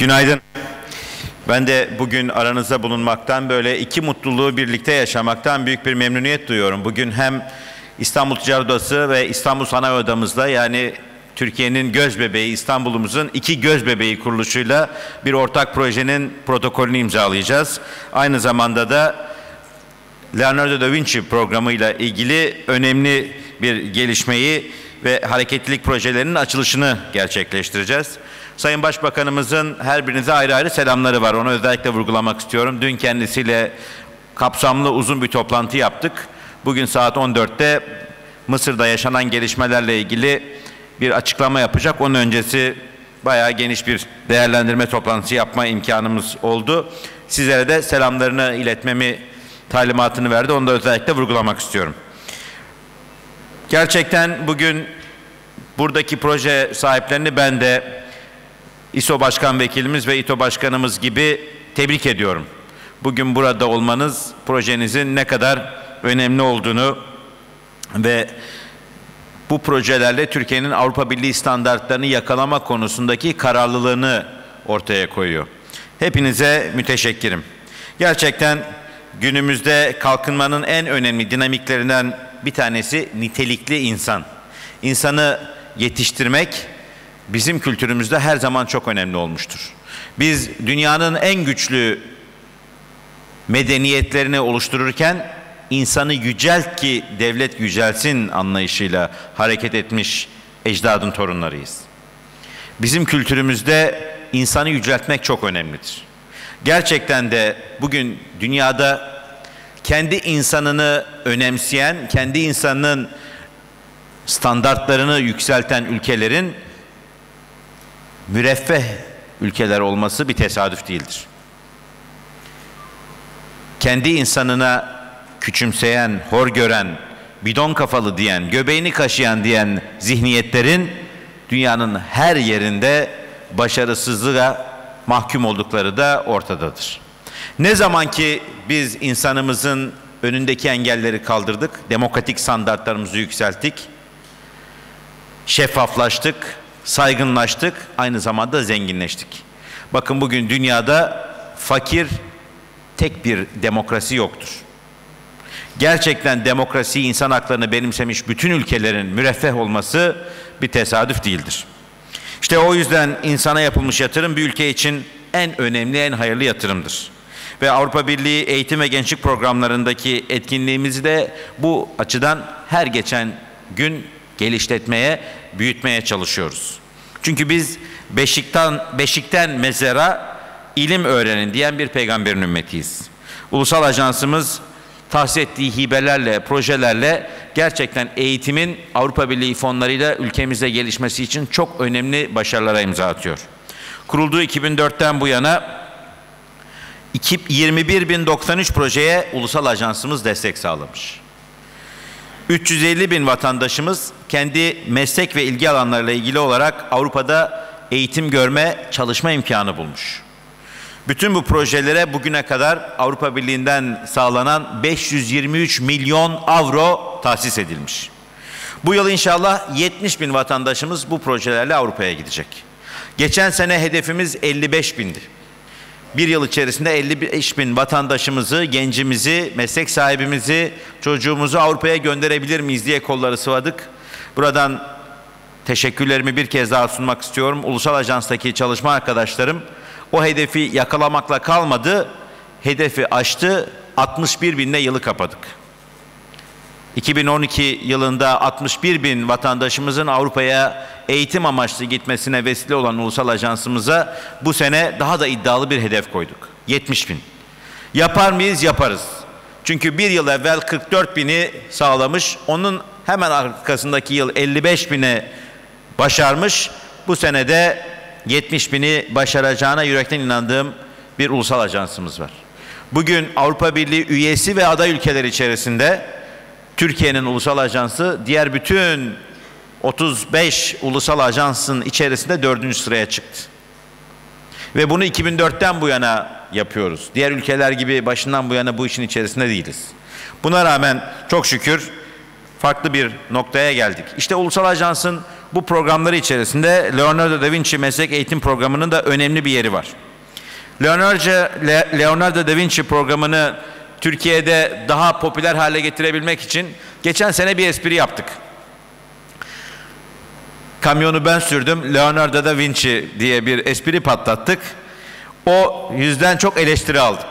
Günaydın. Ben de bugün aranızda bulunmaktan böyle iki mutluluğu birlikte yaşamaktan büyük bir memnuniyet duyuyorum. Bugün hem İstanbul Ticaret Odası ve İstanbul Sanayi Odamızda yani Türkiye'nin göz bebeği İstanbul'umuzun iki göz bebeği kuruluşuyla bir ortak projenin protokolünü imzalayacağız. Aynı zamanda da Leonardo da Vinci programıyla ilgili önemli bir gelişmeyi ve hareketlilik projelerinin açılışını gerçekleştireceğiz. Sayın Başbakanımızın her birinize ayrı ayrı selamları var. Onu özellikle vurgulamak istiyorum. Dün kendisiyle kapsamlı uzun bir toplantı yaptık. Bugün saat 14'te Mısır'da yaşanan gelişmelerle ilgili bir açıklama yapacak. Onun öncesi bayağı geniş bir değerlendirme toplantısı yapma imkanımız oldu. Sizlere de selamlarını iletmemi talimatını verdi. Onu da özellikle vurgulamak istiyorum. Gerçekten bugün buradaki proje sahiplerini ben de İSO Başkan Vekilimiz ve İTO Başkanımız gibi tebrik ediyorum. Bugün burada olmanız projenizin ne kadar önemli olduğunu ve bu projelerle Türkiye'nin Avrupa Birliği standartlarını yakalama konusundaki kararlılığını ortaya koyuyor. Hepinize müteşekkirim. Gerçekten günümüzde kalkınmanın en önemli dinamiklerinden bir tanesi nitelikli insan. İnsanı yetiştirmek bizim kültürümüzde her zaman çok önemli olmuştur. Biz dünyanın en güçlü medeniyetlerini oluştururken insanı yücelt ki devlet yücelsin anlayışıyla hareket etmiş ecdadın torunlarıyız. Bizim kültürümüzde insanı yüceltmek çok önemlidir. Gerçekten de bugün dünyada kendi insanını önemseyen, kendi insanının standartlarını yükselten ülkelerin müreffeh ülkeler olması bir tesadüf değildir. Kendi insanına küçümseyen, hor gören, bidon kafalı diyen, göbeğini kaşıyan diyen zihniyetlerin dünyanın her yerinde başarısızlığa mahkum oldukları da ortadadır. Ne zaman ki biz insanımızın önündeki engelleri kaldırdık, demokratik standartlarımızı yükselttik, şeffaflaştık, saygınlaştık, aynı zamanda zenginleştik. Bakın bugün dünyada fakir tek bir demokrasi yoktur. Gerçekten demokrasi, insan haklarını benimsemiş bütün ülkelerin müreffeh olması bir tesadüf değildir. İşte o yüzden insana yapılmış yatırım bir ülke için en önemli, en hayırlı yatırımdır. Ve Avrupa Birliği eğitim ve gençlik programlarındaki etkinliğimizi de bu açıdan her geçen gün geliştirmeye, büyütmeye çalışıyoruz. Çünkü biz beşikten, beşikten mezara ilim öğrenin diyen bir peygamberin ümmetiyiz. Ulusal Ajansımız tahsis ettiği hibelerle, projelerle gerçekten eğitimin Avrupa Birliği fonlarıyla ülkemizde gelişmesi için çok önemli başarılara imza atıyor. Kurulduğu 2004'ten bu yana 21.093 projeye ulusal ajansımız destek sağlamış. 350 bin vatandaşımız kendi meslek ve ilgi alanlarıyla ilgili olarak Avrupa'da eğitim görme, çalışma imkanı bulmuş. Bütün bu projelere bugüne kadar Avrupa Birliği'nden sağlanan 523 milyon avro tahsis edilmiş. Bu yıl inşallah 70 bin vatandaşımız bu projelerle Avrupa'ya gidecek. Geçen sene hedefimiz 55 bindi. Bir yıl içerisinde 55 bin vatandaşımızı, gencimizi, meslek sahibimizi, çocuğumuzu Avrupa'ya gönderebilir miyiz diye kolları sıvadık. Buradan teşekkürlerimi bir kez daha sunmak istiyorum. Ulusal Ajans'taki çalışma arkadaşlarım o hedefi yakalamakla kalmadı, hedefi aştı, 61 binle yılı kapadık. 2012 yılında 61 bin vatandaşımızın Avrupa'ya eğitim amaçlı gitmesine vesile olan ulusal ajansımıza bu sene daha da iddialı bir hedef koyduk. 70 bin. Yapar mıyız? Yaparız. Çünkü bir yıl evvel 44 bini sağlamış, onun hemen arkasındaki yıl 55 bine başarmış. Bu sene de 70 bini başaracağına yürekten inandığım bir ulusal ajansımız var. Bugün Avrupa Birliği üyesi ve aday ülkeler içerisinde Türkiye'nin ulusal ajansı diğer bütün 35 ulusal ajansın içerisinde dördüncü sıraya çıktı. Ve bunu 2004'ten bu yana yapıyoruz. Diğer ülkeler gibi başından bu yana bu işin içerisinde değiliz. Buna rağmen çok şükür farklı bir noktaya geldik. İşte ulusal ajansın Bu programları içerisinde Leonardo da Vinci meslek eğitim programının da önemli bir yeri var. Leonardo, da Vinci programını Türkiye'de daha popüler hale getirebilmek için geçen sene bir espri yaptık. Kamyonu ben sürdüm, Leonardo da Vinci diye bir espri patlattık. O yüzden çok eleştiri aldık.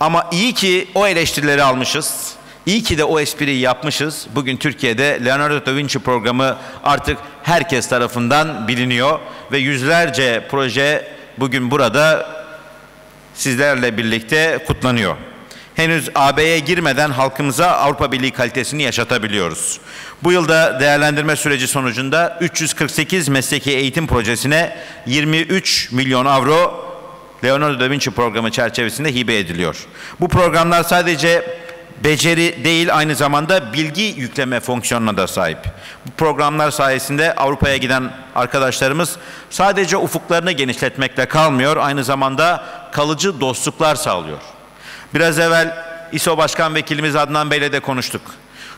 Ama iyi ki o eleştirileri almışız. İyi ki de o espriyi yapmışız. Bugün Türkiye'de Leonardo da Vinci programı artık herkes tarafından biliniyor ve yüzlerce proje bugün burada sizlerle birlikte kutlanıyor. Henüz AB'ye girmeden halkımıza Avrupa Birliği kalitesini yaşatabiliyoruz. Bu yılda değerlendirme süreci sonucunda 348 mesleki eğitim projesine 23 milyon avro Leonardo da Vinci programı çerçevesinde hibe ediliyor. Bu programlar sadece beceri değil aynı zamanda bilgi yükleme fonksiyonuna da sahip. Bu programlar sayesinde Avrupa'ya giden arkadaşlarımız sadece ufuklarını genişletmekle kalmıyor, aynı zamanda kalıcı dostluklar sağlıyor. Biraz evvel İSO Başkan Vekilimiz Adnan Bey'le de konuştuk.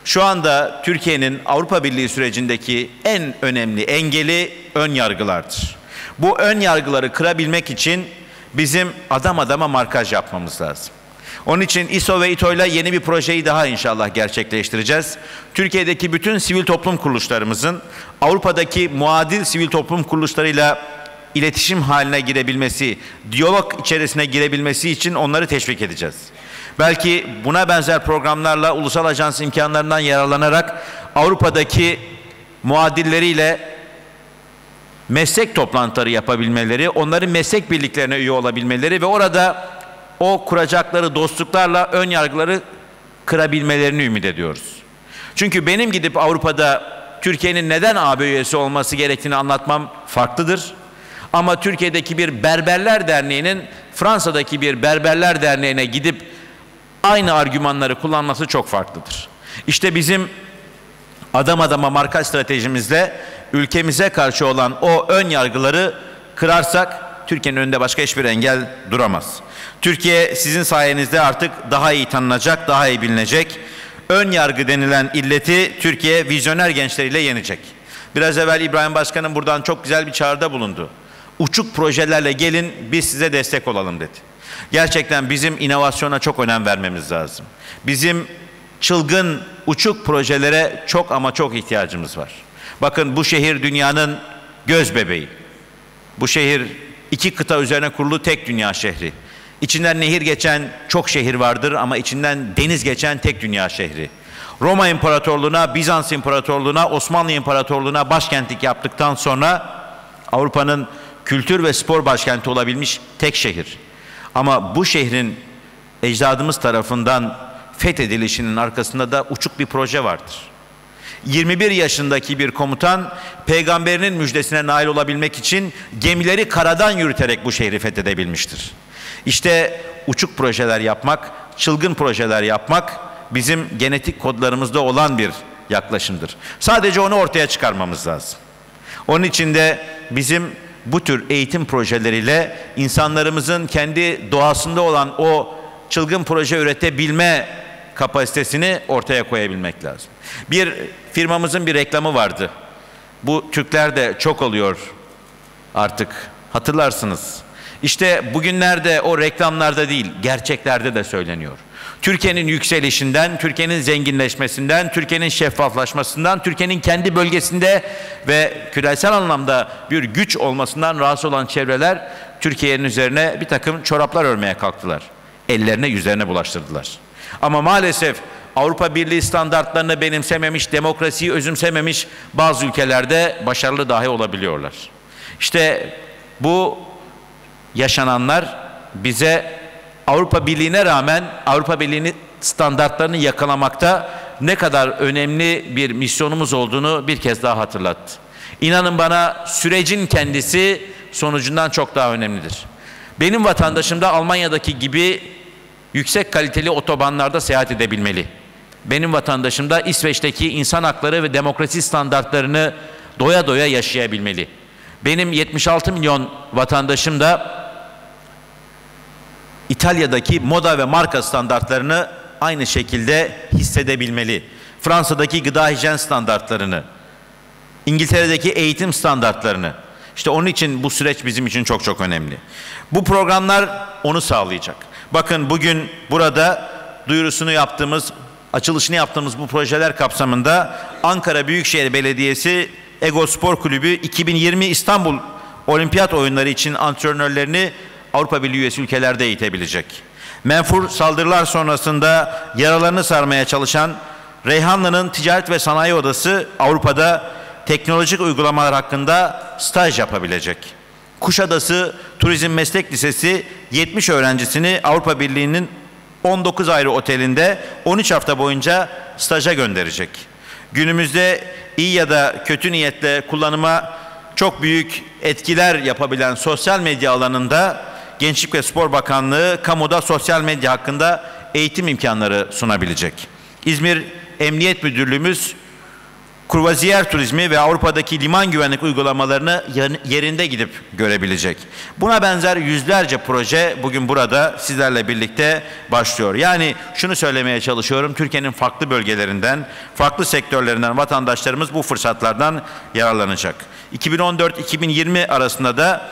Şu anda Türkiye'nin Avrupa Birliği sürecindeki en önemli engeli ön yargılardır. Bu ön yargıları kırabilmek için bizim adam adama markaj yapmamız lazım. Onun için İSO ve İTO ile yeni bir projeyi daha inşallah gerçekleştireceğiz. Türkiye'deki bütün sivil toplum kuruluşlarımızın Avrupa'daki muadil sivil toplum kuruluşlarıyla iletişim haline girebilmesi, diyalog içerisine girebilmesi için onları teşvik edeceğiz. Belki buna benzer programlarla ulusal ajans imkanlarından yararlanarak Avrupa'daki muadilleriyle meslek toplantıları yapabilmeleri, onların meslek birliklerine üye olabilmeleri ve orada o kuracakları dostluklarla ön yargıları kırabilmelerini ümit ediyoruz. Çünkü benim gidip Avrupa'da Türkiye'nin neden AB üyesi olması gerektiğini anlatmam farklıdır. Ama Türkiye'deki bir Berberler Derneği'nin Fransa'daki bir Berberler Derneği'ne gidip aynı argümanları kullanması çok farklıdır. İşte bizim adam adama marka stratejimizle ülkemize karşı olan o ön yargıları kırarsak Türkiye'nin önünde başka hiçbir engel duramaz. Türkiye sizin sayenizde artık daha iyi tanınacak, daha iyi bilinecek. Ön yargı denilen illeti Türkiye vizyoner gençleriyle yenecek. Biraz evvel İbrahim Başkan'ın buradan çok güzel bir çağrıda bulundu. Uçuk projelerle gelin biz size destek olalım dedi. Gerçekten bizim inovasyona çok önem vermemiz lazım. Bizim çılgın uçuk projelere çok ama çok ihtiyacımız var. Bakın bu şehir dünyanın göz bebeği. Bu şehir iki kıta üzerine kurulu tek dünya şehri. İçinden nehir geçen çok şehir vardır ama içinden deniz geçen tek dünya şehri. Roma İmparatorluğu'na, Bizans İmparatorluğu'na, Osmanlı İmparatorluğu'na başkentlik yaptıktan sonra Avrupa'nın kültür ve spor başkenti olabilmiş tek şehir. Ama bu şehrin ecdadımız tarafından fethedilişinin arkasında da uçuk bir proje vardır. 21 yaşındaki bir komutan peygamberinin müjdesine nail olabilmek için gemileri karadan yürüterek bu şehri fethedebilmiştir. İşte uçuk projeler yapmak, çılgın projeler yapmak bizim genetik kodlarımızda olan bir yaklaşımdır. Sadece onu ortaya çıkarmamız lazım. Onun için de bizim bu tür eğitim projeleriyle insanlarımızın kendi doğasında olan o çılgın proje üretebilme kapasitesini ortaya koyabilmek lazım. Bir firmamızın bir reklamı vardı. Bu Türkler de çok oluyor artık. Hatırlarsınız. İşte bugünlerde o reklamlarda değil, gerçeklerde de söyleniyor. Türkiye'nin yükselişinden, Türkiye'nin zenginleşmesinden, Türkiye'nin şeffaflaşmasından, Türkiye'nin kendi bölgesinde ve küresel anlamda bir güç olmasından rahatsız olan çevreler Türkiye'nin üzerine bir takım çoraplar örmeye kalktılar. Ellerine yüzlerine bulaştırdılar. Ama maalesef Avrupa Birliği standartlarını benimsememiş, demokrasiyi özümsememiş bazı ülkelerde başarılı dahi olabiliyorlar. İşte bu yaşananlar bize Avrupa Birliği'ne rağmen Avrupa Birliği'nin standartlarını yakalamakta ne kadar önemli bir misyonumuz olduğunu bir kez daha hatırlattı. İnanın bana sürecin kendisi sonucundan çok daha önemlidir. Benim vatandaşım da Almanya'daki gibi yüksek kaliteli otobanlarda seyahat edebilmeli. Benim vatandaşım da İsveç'teki insan hakları ve demokrasi standartlarını doya doya yaşayabilmeli. Benim 76 milyon vatandaşım da İtalya'daki moda ve marka standartlarını aynı şekilde hissedebilmeli. Fransa'daki gıda hijyen standartlarını, İngiltere'deki eğitim standartlarını. İşte onun için bu süreç bizim için çok çok önemli. Bu programlar onu sağlayacak. Bakın bugün burada duyurusunu yaptığımız, açılışını yaptığımız bu projeler kapsamında Ankara Büyükşehir Belediyesi Ego Spor Kulübü 2020 İstanbul Olimpiyat oyunları için antrenörlerini Avrupa Birliği üyesi ülkelerde eğitebilecek. Menfur saldırılar sonrasında yaralarını sarmaya çalışan Reyhanlı'nın Ticaret ve Sanayi Odası Avrupa'da teknolojik uygulamalar hakkında staj yapabilecek. Kuşadası Turizm Meslek Lisesi 70 öğrencisini Avrupa Birliği'nin 19 ayrı otelinde 13 hafta boyunca staja gönderecek. Günümüzde iyi ya da kötü niyetle kullanıma çok büyük etkiler yapabilen sosyal medya alanında Gençlik ve Spor Bakanlığı kamuda sosyal medya hakkında eğitim imkanları sunabilecek. İzmir Emniyet Müdürlüğümüz Kruvaziyer turizmi ve Avrupa'daki liman güvenlik uygulamalarını yerinde gidip görebilecek. Buna benzer yüzlerce proje bugün burada sizlerle birlikte başlıyor. Yani şunu söylemeye çalışıyorum. Türkiye'nin farklı bölgelerinden, farklı sektörlerinden vatandaşlarımız bu fırsatlardan yararlanacak. 2014-2020 arasında da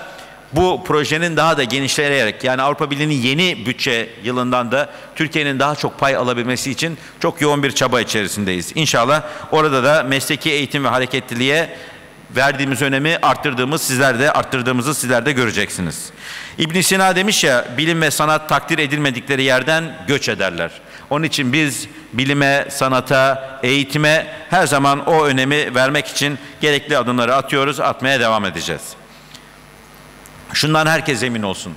bu projenin daha da genişleyerek yani Avrupa Birliği'nin yeni bütçe yılından da Türkiye'nin daha çok pay alabilmesi için çok yoğun bir çaba içerisindeyiz. İnşallah orada da mesleki eğitim ve hareketliliğe verdiğimiz önemi arttırdığımız sizler de arttırdığımızı sizler de göreceksiniz. İbn Sina demiş ya bilim ve sanat takdir edilmedikleri yerden göç ederler. Onun için biz bilime, sanata, eğitime her zaman o önemi vermek için gerekli adımları atıyoruz, atmaya devam edeceğiz. Şundan herkes emin olsun.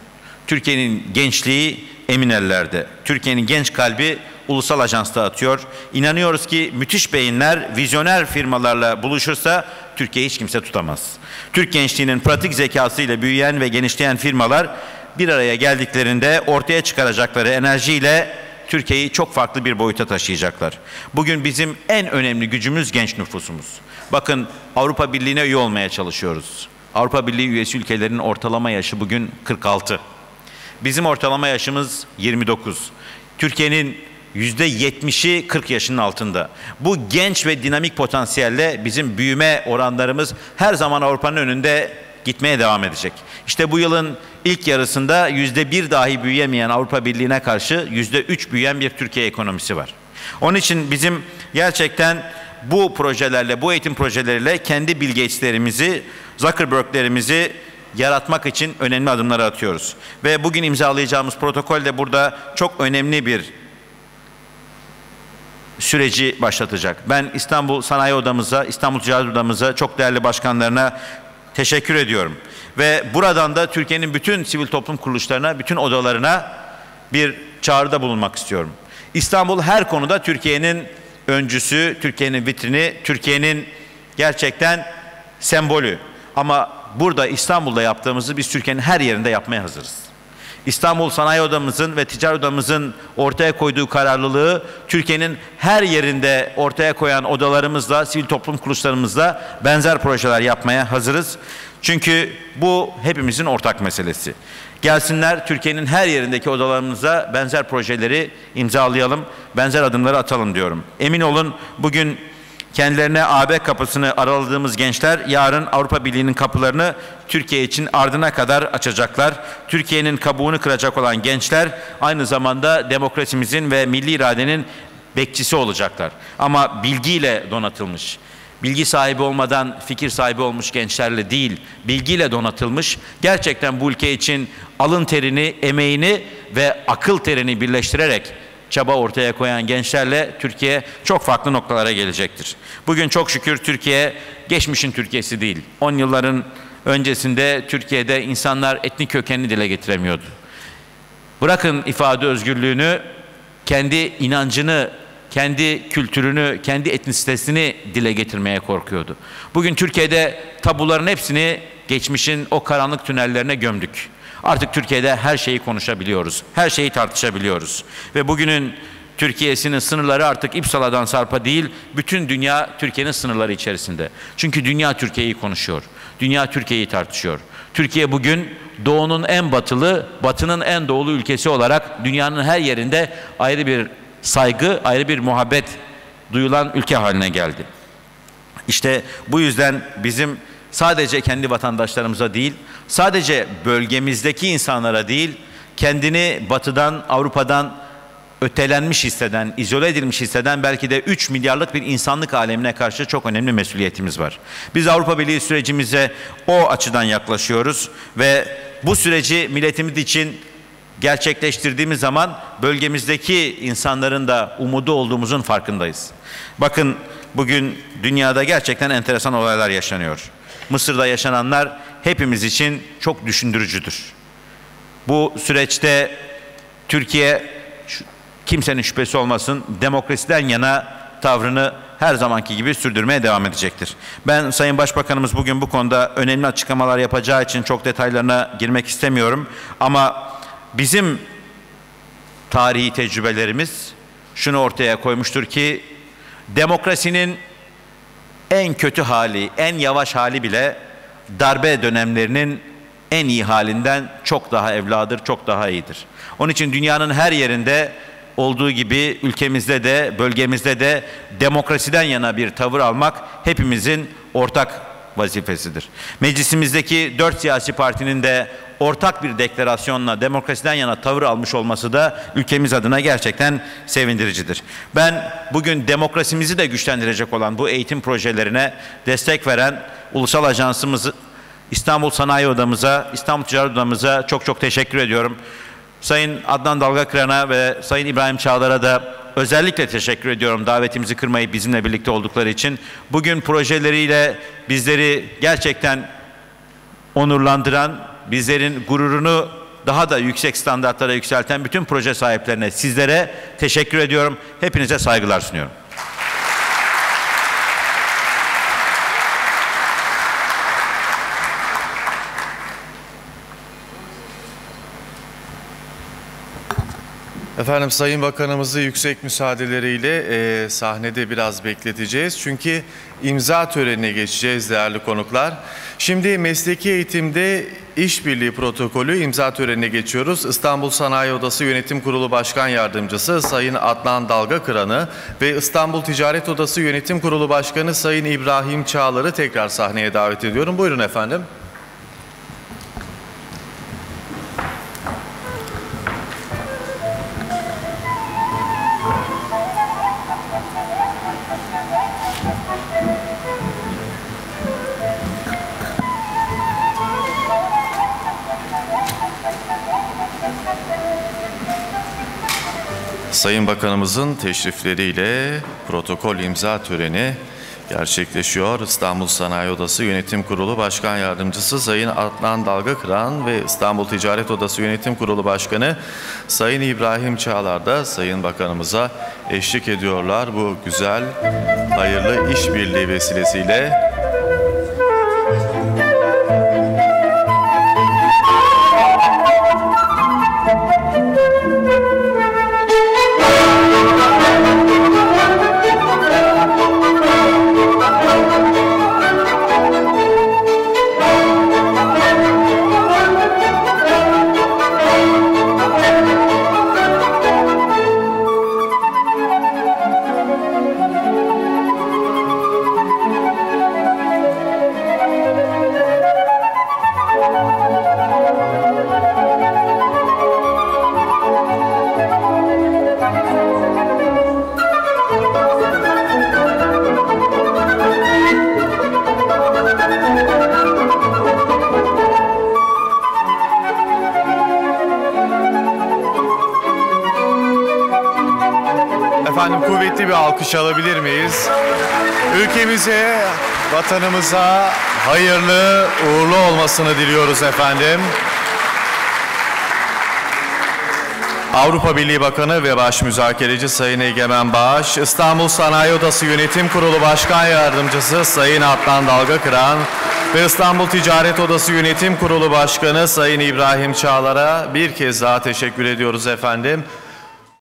Türkiye'nin gençliği emin ellerde. Türkiye'nin genç kalbi ulusal ajansta atıyor. İnanıyoruz ki müthiş beyinler vizyoner firmalarla buluşursa Türkiye hiç kimse tutamaz. Türk gençliğinin pratik zekasıyla büyüyen ve genişleyen firmalar bir araya geldiklerinde ortaya çıkaracakları enerjiyle Türkiye'yi çok farklı bir boyuta taşıyacaklar. Bugün bizim en önemli gücümüz genç nüfusumuz. Bakın Avrupa Birliği'ne üye olmaya çalışıyoruz. Avrupa Birliği üyesi ülkelerin ortalama yaşı bugün 46. Bizim ortalama yaşımız 29. Türkiye'nin yüzde 70'i 40 yaşının altında. Bu genç ve dinamik potansiyelle bizim büyüme oranlarımız her zaman Avrupa'nın önünde gitmeye devam edecek. İşte bu yılın ilk yarısında yüzde bir dahi büyüyemeyen Avrupa Birliği'ne karşı yüzde üç büyüyen bir Türkiye ekonomisi var. Onun için bizim gerçekten bu projelerle, bu eğitim projeleriyle kendi Bill Gates'lerimizi, Zuckerberg'lerimizi yaratmak için önemli adımları atıyoruz. Ve bugün imzalayacağımız protokol de burada çok önemli bir süreci başlatacak. Ben İstanbul Sanayi Odamıza, İstanbul Ticaret Odamıza, çok değerli başkanlarına teşekkür ediyorum. Ve buradan da Türkiye'nin bütün sivil toplum kuruluşlarına, bütün odalarına bir çağrıda bulunmak istiyorum. İstanbul her konuda Türkiye'nin öncüsü, Türkiye'nin vitrini, Türkiye'nin gerçekten sembolü. Ama burada İstanbul'da yaptığımızı biz Türkiye'nin her yerinde yapmaya hazırız. İstanbul Sanayi Odamızın ve Ticaret Odamızın ortaya koyduğu kararlılığı Türkiye'nin her yerinde ortaya koyan odalarımızla, sivil toplum kuruluşlarımızla benzer projeler yapmaya hazırız. Çünkü bu hepimizin ortak meselesi. Gelsinler Türkiye'nin her yerindeki odalarımıza benzer projeleri imzalayalım, benzer adımları atalım diyorum. Emin olun bugün kendilerine AB kapısını araladığımız gençler yarın Avrupa Birliği'nin kapılarını Türkiye için ardına kadar açacaklar. Türkiye'nin kabuğunu kıracak olan gençler aynı zamanda demokrasimizin ve milli iradenin bekçisi olacaklar. Ama bilgiyle donatılmış bilgi sahibi olmadan fikir sahibi olmuş gençlerle değil, bilgiyle donatılmış, gerçekten bu ülke için alın terini, emeğini ve akıl terini birleştirerek çaba ortaya koyan gençlerle Türkiye çok farklı noktalara gelecektir. Bugün çok şükür Türkiye geçmişin Türkiye'si değil. 10 yılların öncesinde Türkiye'de insanlar etnik kökenini dile getiremiyordu. Bırakın ifade özgürlüğünü, kendi inancını kendi kültürünü, kendi etnisitesini dile getirmeye korkuyordu. Bugün Türkiye'de tabuların hepsini geçmişin o karanlık tünellerine gömdük. Artık Türkiye'de her şeyi konuşabiliyoruz, her şeyi tartışabiliyoruz. Ve bugünün Türkiye'sinin sınırları artık İpsala'dan Sarp'a değil, bütün dünya Türkiye'nin sınırları içerisinde. Çünkü dünya Türkiye'yi konuşuyor, dünya Türkiye'yi tartışıyor. Türkiye bugün doğunun en batılı, batının en doğulu ülkesi olarak dünyanın her yerinde ayrı bir saygı, ayrı bir muhabbet duyulan ülke haline geldi. İşte bu yüzden bizim sadece kendi vatandaşlarımıza değil, sadece bölgemizdeki insanlara değil, kendini batıdan, Avrupa'dan ötelenmiş hisseden, izole edilmiş hisseden belki de 3 milyarlık bir insanlık alemine karşı çok önemli mesuliyetimiz var. Biz Avrupa Birliği sürecimize o açıdan yaklaşıyoruz ve bu süreci milletimiz için gerçekleştirdiğimiz zaman bölgemizdeki insanların da umudu olduğumuzun farkındayız. Bakın bugün dünyada gerçekten enteresan olaylar yaşanıyor. Mısır'da yaşananlar hepimiz için çok düşündürücüdür. Bu süreçte Türkiye kimsenin şüphesi olmasın demokrasiden yana tavrını her zamanki gibi sürdürmeye devam edecektir. Ben Sayın Başbakanımız bugün bu konuda önemli açıklamalar yapacağı için çok detaylarına girmek istemiyorum. Ama bizim tarihi tecrübelerimiz şunu ortaya koymuştur ki demokrasinin en kötü hali, en yavaş hali bile darbe dönemlerinin en iyi halinden çok daha evladır, çok daha iyidir. Onun için dünyanın her yerinde olduğu gibi ülkemizde de bölgemizde de demokrasiden yana bir tavır almak hepimizin ortak vazifesidir. Meclisimizdeki dört siyasi partinin de ortak bir deklarasyonla demokrasiden yana tavır almış olması da ülkemiz adına gerçekten sevindiricidir. Ben bugün demokrasimizi de güçlendirecek olan bu eğitim projelerine destek veren Ulusal Ajansımız İstanbul Sanayi Odamıza, İstanbul Ticaret Odamıza çok çok teşekkür ediyorum. Sayın Adnan Dalgakıran'a ve Sayın İbrahim Çağlar'a da özellikle teşekkür ediyorum davetimizi kırmayıp bizimle birlikte oldukları için. Bugün projeleriyle bizleri gerçekten onurlandıran, bizlerin gururunu daha da yüksek standartlara yükselten bütün proje sahiplerine, sizlere teşekkür ediyorum. Hepinize saygılar sunuyorum. Efendim Sayın Bakanımızı yüksek müsaadeleriyle e, sahnede biraz bekleteceğiz. Çünkü imza törenine geçeceğiz değerli konuklar. Şimdi mesleki eğitimde işbirliği protokolü imza törenine geçiyoruz. İstanbul Sanayi Odası Yönetim Kurulu Başkan Yardımcısı Sayın Adnan Dalgakıran'ı ve İstanbul Ticaret Odası Yönetim Kurulu Başkanı Sayın İbrahim Çağlar'ı tekrar sahneye davet ediyorum. Buyurun efendim. Sayın Bakanımızın teşrifleriyle protokol imza töreni gerçekleşiyor. İstanbul Sanayi Odası Yönetim Kurulu Başkan Yardımcısı Sayın Adnan Dalgakıran ve İstanbul Ticaret Odası Yönetim Kurulu Başkanı Sayın İbrahim Çağlar da Sayın Bakanımıza eşlik ediyorlar. Bu güzel, hayırlı işbirliği vesilesiyle alkış alabilir miyiz? Ülkemize, vatanımıza hayırlı, uğurlu olmasını diliyoruz efendim. Avrupa Birliği Bakanı ve Baş Müzakereci Sayın Egemen Bağış, İstanbul Sanayi Odası Yönetim Kurulu Başkan Yardımcısı Sayın Adnan Dalgakıran ve İstanbul Ticaret Odası Yönetim Kurulu Başkanı Sayın İbrahim Çağlar'a bir kez daha teşekkür ediyoruz efendim.